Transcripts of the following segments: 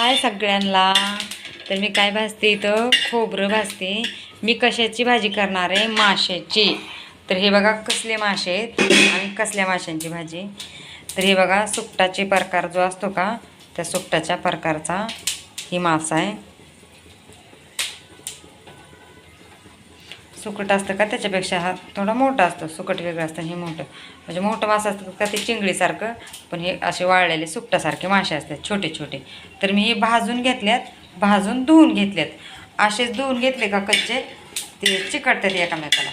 हाय सगळ्यांना. तर मी काय भाजते इथं? खोबरं भाजते. मी कशाची भाजी करणार आहे? माशाची. तर हे बघा कसले मासे आहेत आणि कसल्या माशांची भाजी. तर हे बघा सुकटाचे प्रकार जो असतो का त्या सुकटाच्या प्रकारचा ही मासा आहे. सुकट असतं का त्याच्यापेक्षा हा थोडा मोठा असतो सुकट वेगळं असतं हे मोठं. म्हणजे मोठं मासं असतं का ते चिंगळीसारखं पण हे असे वाळलेले सुकटासारखे मासे असतात छोटे छोटे. तर मी हे भाजून घेतल्यात भाजून धुवून घेतल्यात. असेच धुवून घेतले का कच्चे ते चिकटतात एकामेकाला.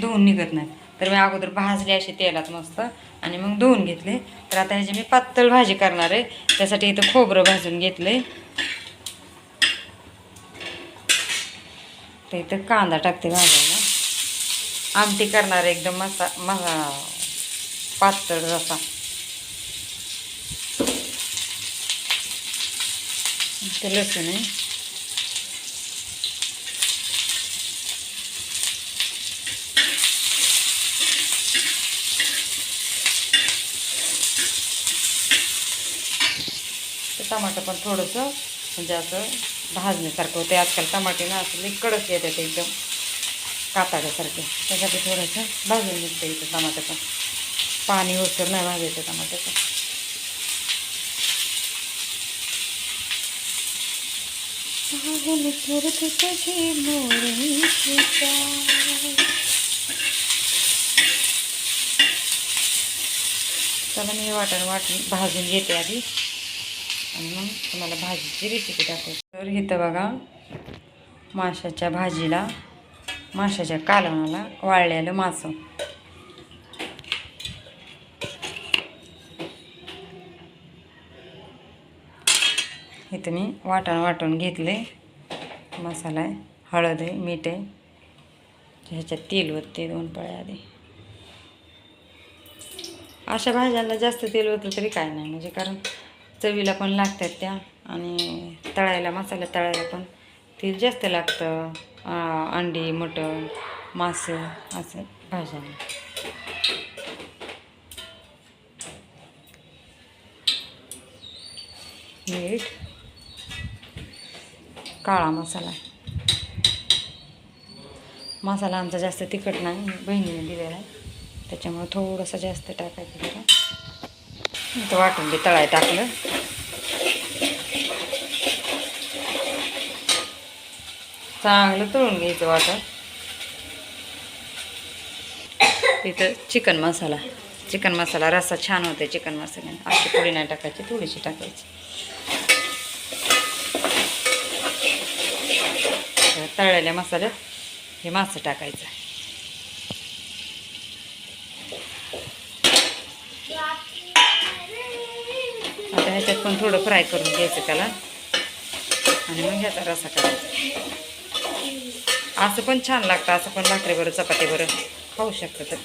धुवून निघत नाहीत. तर मी अगोदर भाजले असे तेलात मस्त आणि मग धुवून घेतले. तर आता ह्याची मी पातळ भाजी करणार आहे त्यासाठी इथं खोबरं भाजून घेतलं आहे तर इथं कांदा टाकते भाजायला. आमटी करणार एकदम मसा मसा पातळ जसा. ते लसूण आहे. ते टमाटर पण थोडंसं म्हणजे असं भाजण्यासारखं होते आजकाल टमाटे ना असं लई कडक येतात एकदम काताड्यासारखे त्यासाठी थोडंसं भाजून निघतं इथं टमाटर पण. ओसर नाही भाजायचं टमाट्याचं चला मी वाटण वाटून भाजून घेते आधी. तुम्हाला भाजीची रेसिपी दाखवते. तर इथं बघा माशाच्या भाजीला माशाच्या कालवणाला वाळलेलं मासं. इथं मी वाटण वाटून घेतले. मसाला आहे हळद आहे मीठ आहे. ह्याच्यात तेल होते दोन पळ्या आधी. अशा भाज्यांना जास्त तेल होतं तरी काय नाही म्हणजे कारण चवीला पण लागतात त्या आणि तळायला मसाला तळायला पण तेल जास्त लागतं. अंडी मटण मासे असं भाज्या. मीठ काळा मसाला. मसाला आमचा जास्त तिखट नाही बहिणीने दिलेला आहे. त्याच्यामुळे थोडंसं जास्त टाकायचं जरा. वाटून ते तळाय टाकलं. चांगलं तळून घ्यायचं वाटण इथं चिकन मसाला. चिकन मसाला रस्सा छान होते चिकन मसाल्याने. अशी थोडी नाही टाकायची थोडीशी टाकायची. तळलेल्या मसाल्यात हे मासं टाकायचं. आता ह्याच्यात पण थोडं फ्राय करून घ्यायचं त्याला. आणि मग ह्याचा रसा करायचा असं पण छान लागतं असं पण भाकरीवर चपातीवर खाऊ शकतं तर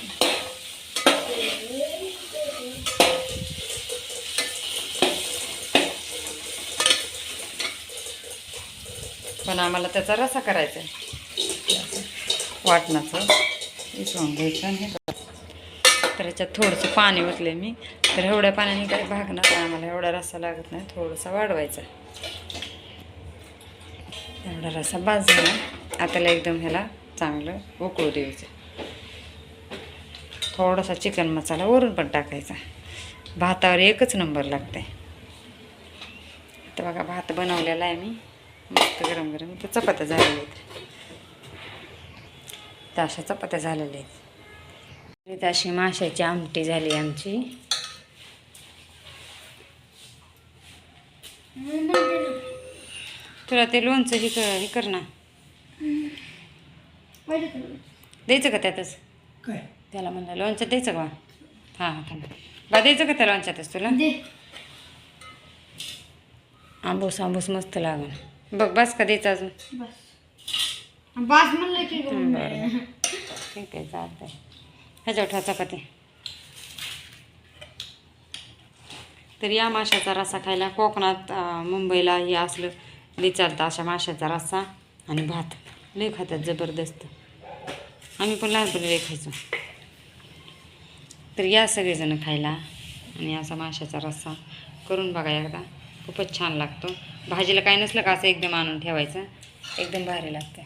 पण आम्हाला त्याचा रसा करायचा आहे. वाटणाचं. इसवून घ्यायचं हे तर ह्याच्यात थोडंसं पाणी ओतले मी. तर एवढ्या पाण्याने काही भागणार नाही आम्हाला एवढा रस्सा लागत नाही. थोडासा वाढवायचा एवढा रस्सा बाज आताला एकदम ह्याला चांगलं उकळू द्यायचं. थोडासा चिकन मसाला वरून पण टाकायचा. भातावर एकच नंबर लागते तर बघा भात बनवलेला आहे मी. मस्त गरम गरम. तर चपात्या झालेल्या आहेत. तर अशा चपात्या झालेल्या आहेत. इथं अशी माशाची आमटी झाली आमची. तुला ते लोणचं हे कर हे द्यायचं का त्यातच? काय? त्याला म्हणलं लोणचं द्यायचं का? हां हां थांबा. बा द्यायचं का त्या लोणच्यातच तुला? आंबूस आंबूस मस्त लागन बघ बस का द्यायचं अजून? बास. म्हणलं की बरं. ठीक आहे चालतंय. ह्याच्यावर ठेवा चपाती. तर या माशाचा रस्सा खायला कोकणात अं, मुंबईला हे असलं लई चालतं अशा माशाचा रस्सा आणि भात. लई खातात जबरदस्त. आम्ही पण लहानपणी लई खायचो. तर या सगळेजण खायला आणि असा माशाचा रस्सा करून बघा एकदा. खूपच छान लागतो. भाजीला काय नसलं का असं एकदम आणून ठेवायचं. एकदम भारी लागतं